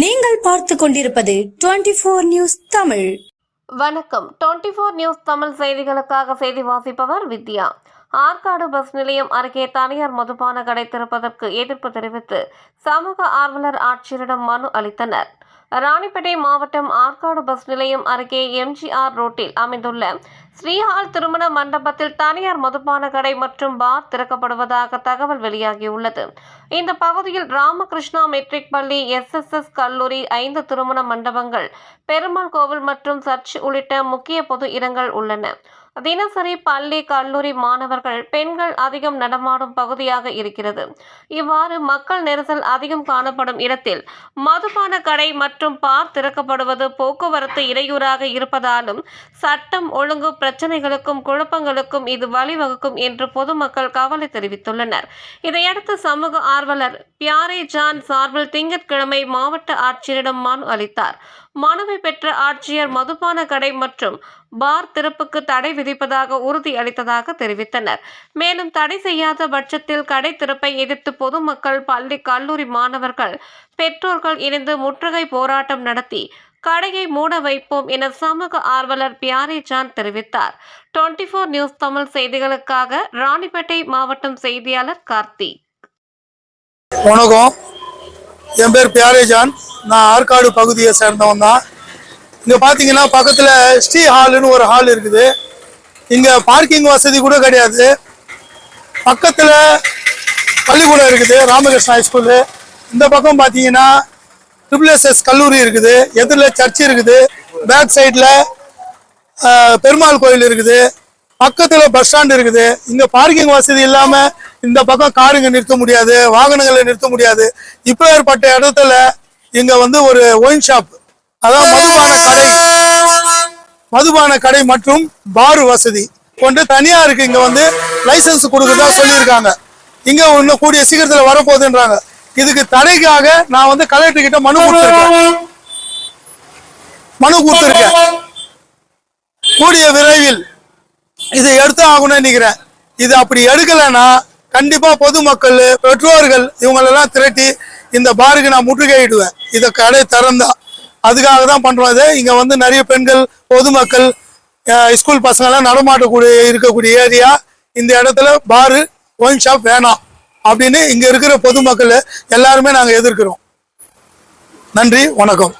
நீங்கள் பார்த்து கொண்டிருப்பது டுவெண்டி போர் நியூஸ் தமிழ். வணக்கம். டுவெண்ட்டி ஃபோர் நியூஸ் தமிழ் செய்திகளுக்காக செய்தி வாசிப்பவர் வித்யா. ஆற்காடு பஸ் நிலையம் அருகே தனியார் மதுபான கடை திறப்பதற்கு எதிர்ப்பு தெரிவித்து சமூக ஆர்வலர் ஆட்சியரிடம் மனு அளித்தனர். ராணிப்பேட்டை மாவட்டம் ஆற்காடு பஸ் நிலையம் அருகே எம்ஜிஆர் ரோட்டில் அமைந்துள்ள ஸ்ரீஹால் திருமண மண்டபத்தில் தனியார் மதுபான கடை மற்றும் பார் திறக்கப்படுவதாக தகவல் வெளியாகியுள்ளது. இந்த பகுதியில் ராமகிருஷ்ணா மெட்ரிக் பள்ளி எஸ்எஸ்எஸ் கல்லூரி ஐந்து திருமண மண்டபங்கள் பெருமாள் கோவில் மற்றும் சர்ச் உள்ளிட்ட முக்கிய பொது இடங்கள் உள்ளன. தினசரி பள்ளி கல்லூரி மாணவர்கள் பெண்கள் அதிகம் நடமாடும் பகுதியாக இருக்கிறது. இவ்வாறு மக்கள் நெரிசல் அதிகம் காணப்படும் இடத்தில் மதுபான கடை மற்றும் பார் திறக்கப்படுவது போக்குவரத்து இடையூறாக இருப்பதாலும் சட்டம் ஒழுங்கு பிரச்சனைகளுக்கும் குழப்பங்களுக்கும் இது வழிவகுக்கும் என்று பொதுமக்கள் கவலை தெரிவித்துள்ளனர். இதையடுத்து சமூக ஆர்வலர் பியாரே ஜான் சார்பில் திங்கட்கிழமை மாவட்ட ஆட்சியரிடம் மனு அளித்தார். மனுவை பெற்ற ஆட்சியர் மதுபான கடை மற்றும் பார் திறப்புக்கு தடை விதிப்பதாக உறுதியளித்ததாக தெரிவித்தனர். மேலும் தடை செய்யாத பட்சத்தில் கடை திறப்பை எதிர்த்து பொதுமக்கள் பள்ளி கல்லூரி மாணவர்கள் பெற்றோர்கள் இணைந்து முற்றுகை போராட்டம் நடத்தி கடையை மூட வைப்போம் என சமூக ஆர்வலர் பியாரி ஜான் தெரிவித்தார். டுவெண்ட்டி ஃபோர் நியூஸ் தமிழ் செய்திகளுக்காக ராணிப்பேட்டை மாவட்டம் செய்தியாளர் கார்த்தி. வணக்கம். என் பேர் பியாரி ஜான் நான் ஆற்காடு பகுதியை சேர்ந்தவன் தான். இங்கே பார்த்தீங்கன்னா பக்கத்தில் ஸ்ரீ ஹாலுன்னு ஒரு ஹால் இருக்குது. இங்கே பார்க்கிங் வசதி கூட கிடையாது. பக்கத்தில் பள்ளிக்கூடம் இருக்குது ராமகிருஷ்ணா ஹைஸ்கூலு இந்த பக்கம் பார்த்தீங்கன்னா ட்ரிபிள்எஸ்எஸ் கல்லூரி இருக்குது. எதிரில் சர்ச் இருக்குது. பேக் சைடில் பெருமாள் கோயில் இருக்குது. பக்கத்தில் பஸ் ஸ்டாண்ட் இருக்குது. இங்கே பார்க்கிங் வசதி இல்லாமல் இந்த பக்கம் காருங்க நிறுத்த முடியாது. வாகனங்களை நிறுத்த முடியாது. இப்போ ஏற்பட்ட இடத்துல இங்கே வந்து ஒரு ஒயின் ஷாப் அதாவது மதுபான கடை மற்றும் பார் வசதி கொண்டு தனியாருக்கு இங்க வந்து லைசன்ஸ் கொடுக்கறதா சொல்லியிருக்காங்க. இங்க இன்னும் கூடிய சீக்கிரத்துல வரப்போகுதுன்றாங்க. இதுக்கு தடைக்காக நான் வந்து கலெக்டர் கிட்ட மனு கொடுத்துருக்கேன். மனு கொடுத்துருக்கேன். கூடிய விரைவில் இதை எடுத்து ஆகணும்னு நினைக்கிறேன். இது அப்படி எடுக்கலைன்னா கண்டிப்பா பொதுமக்கள் பெற்றோர்கள் இவங்களெல்லாம் திரட்டி இந்த பாருக்கு நான் முற்றுகையிடுவேன் இதை கடை திறந்தா. அதுக்காக தான் பண்ணுறோம் இது இங்கே வந்து நிறைய பெண்கள் பொதுமக்கள் ஸ்கூல் பசங்கள்லாம் நடமாட்டக்கூடிய இருக்கக்கூடிய ஏரியா இந்த இடத்துல பாரு ஒயின் ஷாப் வேணாம் அப்படின்னு இங்கே இருக்கிற பொதுமக்கள் எல்லாருமே நாங்கள் எதிர்க்கிறோம். நன்றி வணக்கம்.